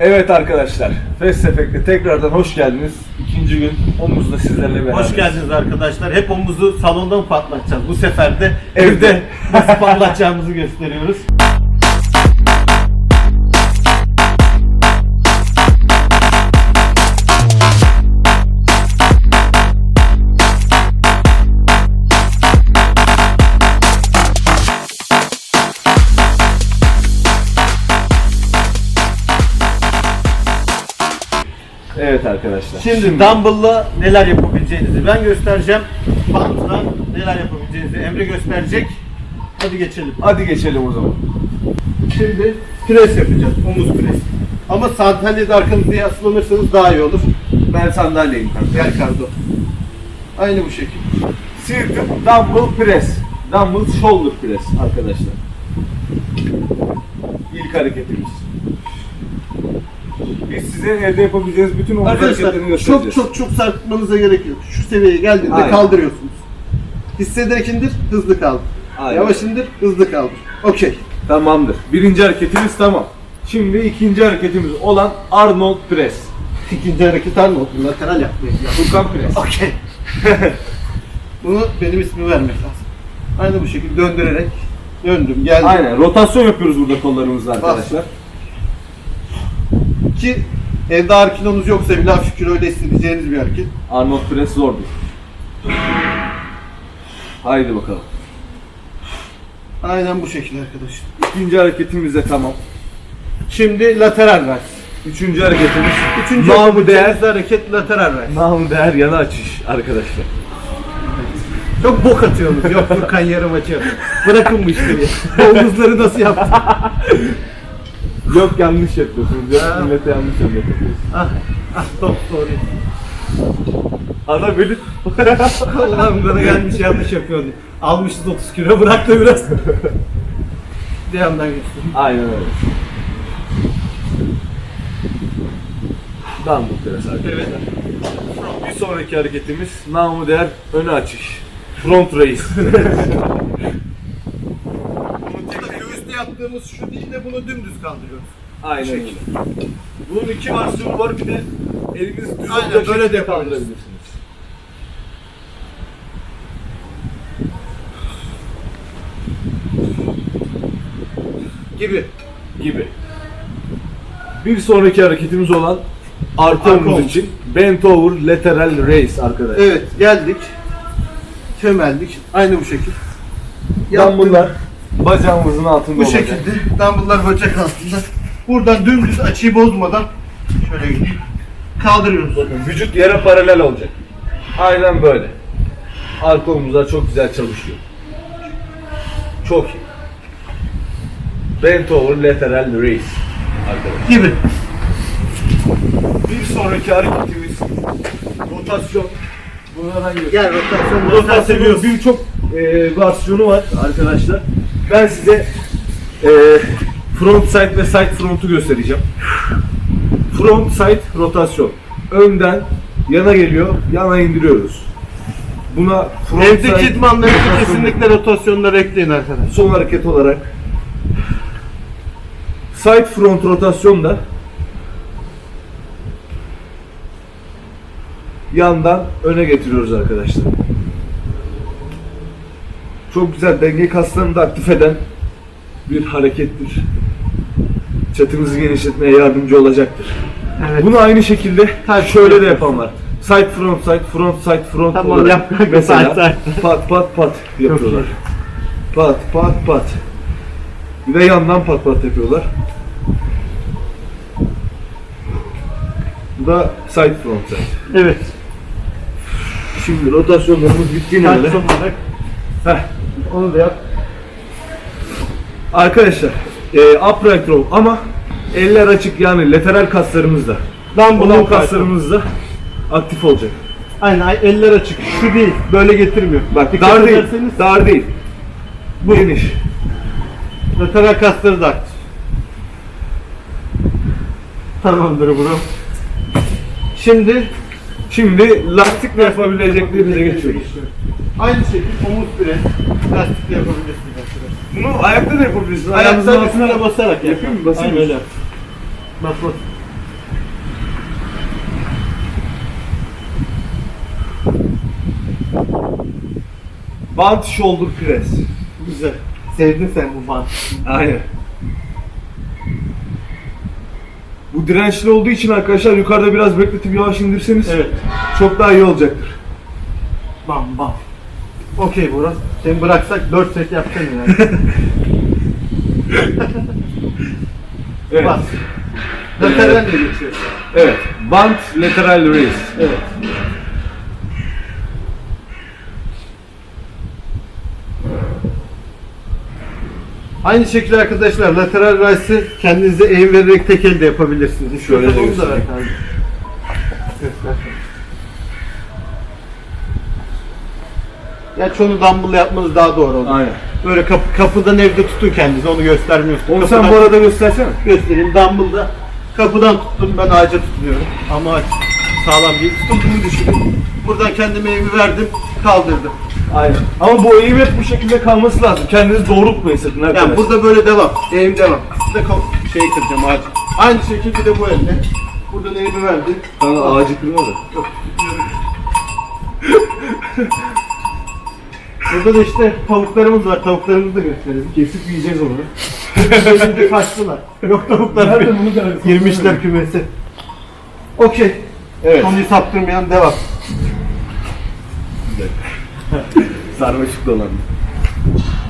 Evet arkadaşlar, Fast Effect'e tekrardan hoş geldiniz. İkinci gün omuzda sizlerle beraber. Hoş geldiniz arkadaşlar. Hep omuzu salonda mı patlatacağız? Bu sefer de Evde. evde nasıl patlatacağımızı gösteriyoruz. Arkadaşlar. Şimdi dumbbell'la neler yapabileceğinizi ben göstereceğim. Bantla neler yapabileceğinizi Emre gösterecek. Hadi geçelim. Hadi geçelim o zaman. Şimdi pres yapacağız. Omuz pres. Ama sandalyede arkanızda yaslanırsanız daha iyi olur. Ben sandalyeyim kanka. Gel Kardo. Aynı bu şekilde. Sırtım dumbbell press. Dumbbell shoulder press arkadaşlar. İlk hareketimiz. Biz size evde yapabileceğiniz bütün omuz hareketlerini göstereceğiz. çok çok çok sarkmanıza gerek yok. Şu seviyeye geldiğinde Aynen. kaldırıyorsunuz. Hissederek indir, hızlı kaldır. Aynen. Yavaş indir, hızlı kaldır. Okey. Tamamdır. Birinci hareketimiz tamam. Şimdi ikinci hareketimiz olan Arnold Press. İkinci hareket Arnold. Lateral yapmayız. ya. Furkan Press. Okey. Bunu benim ismimi vermek lazım. Aynı bu şekilde döndürerek döndüm, geldim. Aynen. Rotasyon yapıyoruz burada kollarımızla arkadaşlar. Ki evde ağır kilonuz yoksa bile hafif kiloyla hissedeceğiniz bir hareket. Arnold Press zordur. Haydi bakalım. Aynen bu şekilde arkadaşlar. İkinci hareketimiz de tamam. Şimdi lateral vers. Üçüncü hareketimiz Üçüncü namı değer, hareket lateral vers. namı değer yana açış arkadaşlar. Çok bok atıyorsunuz. Yok Furkan yarım açıyor. Bırakın bu işleri. Omuzları nasıl yaptın? Yok yanlış yapıyorsunuz. Yok Ha. millete yanlış anlatıyorsunuz. ah, ah top sorry. Ana beni Allah'ım bana gelmiş yanlış yapıyordun. Almışız 30 kilo bırak da biraz. Bir yandan göster. Aynen öyle. Dumbbell press arkadaşlar. Bir sonraki hareketimiz namı değer öne açış. Front raise. Yaptığımız şu değil de bunu dümdüz kaldırıyoruz. Aynen öyle. Bunun iki versiyonu var bir de eliniz düz Aynen, olacak böyle şekilde de kaldırabilirsiniz. Gibi. Gibi. Bir sonraki hareketimiz olan arka Arka omuz omuz. için bent over lateral raise arkadaşlar. Evet geldik. Çömeldik. Aynı bu şekil. Dumbbell'lar bacağımızın altında Bu olacak. şekilde dumbbell'lar bacak altında. Buradan dümdüz açıyı bozmadan şöyle gideyim. Kaldırıyoruz. Vücut yere paralel olacak. Aynen böyle. Arka omuzlar çok güzel çalışıyor. Çok iyi. Bent over lateral raise arkadaşlar. Gibi. Bir sonraki hareketimiz rotasyon. Bunlardan. Gel rotasyonu Bu rotasyonun birçok e, versiyonu var arkadaşlar. Ben size e, front side ve side front'u göstereceğim. Front side rotasyon. Önden yana geliyor, yana indiriyoruz. Buna front Evdeki side idmanlarınızda rotasyonu- kesinlikle rotasyonları ekleyin arkadaşlar. son hareket olarak side front rotasyon da yandan öne getiriyoruz arkadaşlar. Çok güzel denge kaslarını da aktif eden bir harekettir. Çatınızı genişletmeye yardımcı olacaktır. Evet. Bunu aynı şekilde Tabii, şöyle de yapan var. Side front side front side front Tamam, olarak yap kanka, mesela side, side. pat pat pat yapıyorlar. Pat pat pat. Bir de yandan pat pat yapıyorlar. Bu da side front side. Evet. Şimdi rotasyonlarımız bittiğine göre. Heh. Onu da yap. Arkadaşlar e, upright row ama eller açık yani lateral kaslarımız da. Dumbbell Kolon kaslarımız da aktif olacak. Aynen ay- eller açık. Şu değil. Böyle getirmiyor. Bak Dikkat dar değil, ederseniz dar değil. Bu. Geniş. lateral kasları da aktif. Tamamdır bro. Şimdi Şimdi lastikle yapabileceklerimize geçiyoruz. Aynı şekilde omuz fren lastikle yapabilirsiniz arkadaşlar. Bunu ayakta da yapabilirsin. Ayakta Ayağımızın altına üstüne basarak Yapayım mı? Basayım Aynen mı? öyle. yap. Bas bas. Bant shoulder press. Güzel. Sevdin sen bu bant. Aynen. Bu dirençli olduğu için arkadaşlar yukarıda biraz bekletip yavaş indirseniz Evet. çok daha iyi olacaktır. Bam bam. Okey Burak. Seni bıraksak 4 set yapacaksın yani. Evet. Bas. Lateral de geçiyor. Evet. Band lateral raise. Evet. Aynı şekilde arkadaşlar lateral rise'ı kendinize eğim vererek tek elde yapabilirsiniz. Şöyle de göstereyim. Gerçi onu dumbbell yapmanız daha doğru olur. Aynen. Böyle kapı, kapıdan evde tutun kendinizi onu göstermiyorsun. Onu sen Kapıdan- bu arada göstersene. göstereyim. Dumbbell'da kapıdan tuttum ben ağaca tutuyorum. Ama ağaç sağlam değil. Tuttuğumu düşünün. Buradan kendime eğimi verdim, kaldırdım. Aynen. Ama bu eğim hep bu şekilde kalması lazım. Kendinizi doğrultmayın sakın arkadaşlar. Yani burada böyle devam. Eğim devam. Bir de şey kıracağım ağacı. Aynı şekilde de bu elde. Buradan eğimi verdim. Kanka ağacı kırma da. Yok. Burada da işte tavuklarımız var. Tavuklarımızı da gösterelim. Kesip yiyeceğiz onu. Şimdi kaçtılar. Yok tavuklar. Nerede bunu da- Girmişler kümese. Okey. Evet. Konuyu saptırmayan devam. Sarmaşık dolandı.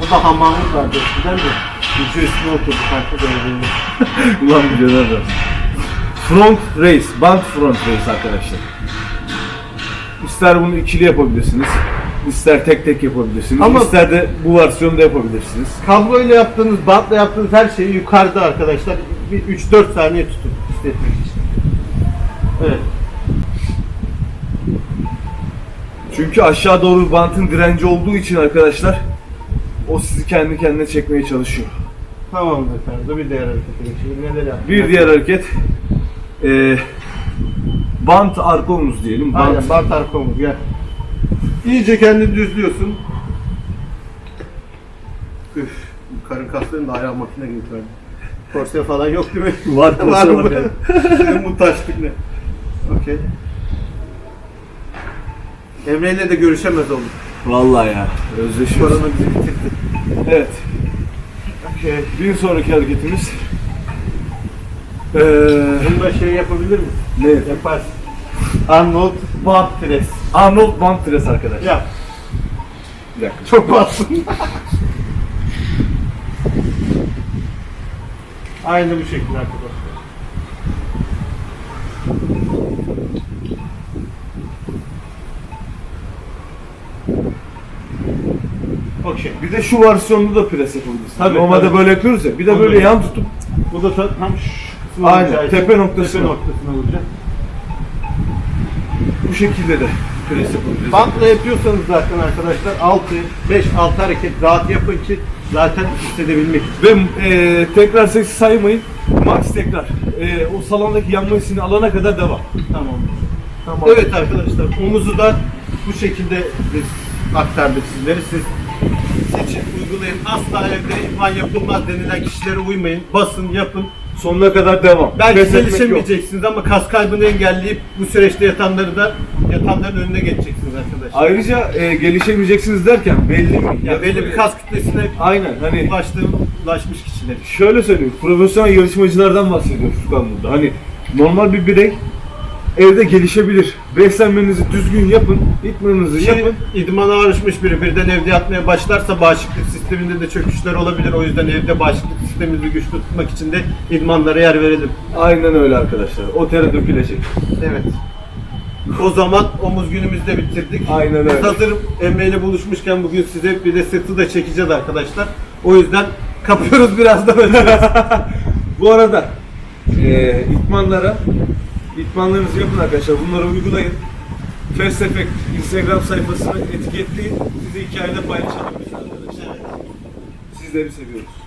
Bu da hamamımız vardı eskiden de. Gücü üstüne oturdu kanka böyle. Ulan bir döner de. Front race, band front race arkadaşlar. İster bunu ikili yapabilirsiniz, ister tek tek yapabilirsiniz, Ama- ister de bu versiyonda yapabilirsiniz. Kabloyla yaptığınız, bantla yaptığınız her şeyi yukarıda arkadaşlar. Bir 3-4 saniye tutun hissetmek için. Evet. Çünkü aşağı doğru bantın direnci olduğu için arkadaşlar o sizi kendi kendine çekmeye çalışıyor. Tamamdır efendim. Bir diğer hareket edelim. Şimdi neler yaptık? Bir diğer hareket eee bant arka omuz diyelim. Bant. Aynen bant arka omuz gel. İyice kendini düzlüyorsun. Üf, karın kaslarını da ayağı makine gibi verdi. Korse falan yok değil mi? Var, mı? var. Senin bu taşlık ne? Okey. Emre ile de görüşemez olduk. Vallahi ya özleşiyoruz. Korona bizi bitirdi. Evet. Okey. Bir sonraki hareketimiz eee Bunu da şey yapabilir misin? ne? Yaparsın. Arnold Band Press. Arnold band press arkadaşlar. Yap. Bir dakika. Çok bassın. Aynı bu şekilde arkadaşlar. Okey. Bir de şu versiyonda da pres yapabiliriz. Tabii, Normalde tabii. böyle yapıyoruz ya. Bir de böyle yan tutup Bu da ta- tam şu kısmına Aynen, tepe noktasına. tepe noktasına vuracak. Bu şekilde de pres yapabiliriz. Bantla yapıyorsanız zaten arkadaşlar 6 5 6 hareket rahat yapın ki zaten hissedebilmek. Ve e, tekrar sesi saymayın. Max tekrar. E, o salondaki yanma hissini alana kadar devam. Tamam. Tamam. Evet arkadaşlar omuzu da bu şekilde biz aktardık sizlere. Siz seçin, uygulayın. Asla evde idman yapılmaz denilen kişilere uymayın. Basın, yapın. Sonuna kadar devam. Belki gelişemeyeceksiniz ama kas kaybını engelleyip bu süreçte yatanları da yatanların önüne geçeceksiniz arkadaşlar. Ayrıca e, gelişemeyeceksiniz derken belli mi? Ya belli bir kas kütlesine Aynen hani ulaştığı, ulaşmış kişiler. şöyle söyleyeyim. Profesyonel yarışmacılardan bahsediyor Furkan burada. Hani normal bir birey evde gelişebilir. Beslenmenizi düzgün yapın, itmanınızı Şey, yapın. idmana alışmış biri birden evde yatmaya başlarsa bağışıklık sisteminde de çöküşler olabilir. O yüzden evde bağışıklık sistemimizi güçlü tutmak için de idmanlara yer verelim. Aynen öyle arkadaşlar. O tere dökülecek. Evet. O zaman omuz günümüzü de bitirdik. Aynen Biz öyle. hazır Emre ile buluşmuşken bugün size bir de sırtı da çekeceğiz arkadaşlar. O yüzden kapıyoruz birazdan önce. Bu arada e, itmanlara itmanlarınızı yapın arkadaşlar. Bunları uygulayın. Fast Effect Instagram sayfasını etiketleyin. Sizi hikayede paylaşalım arkadaşlar. Sizleri seviyoruz.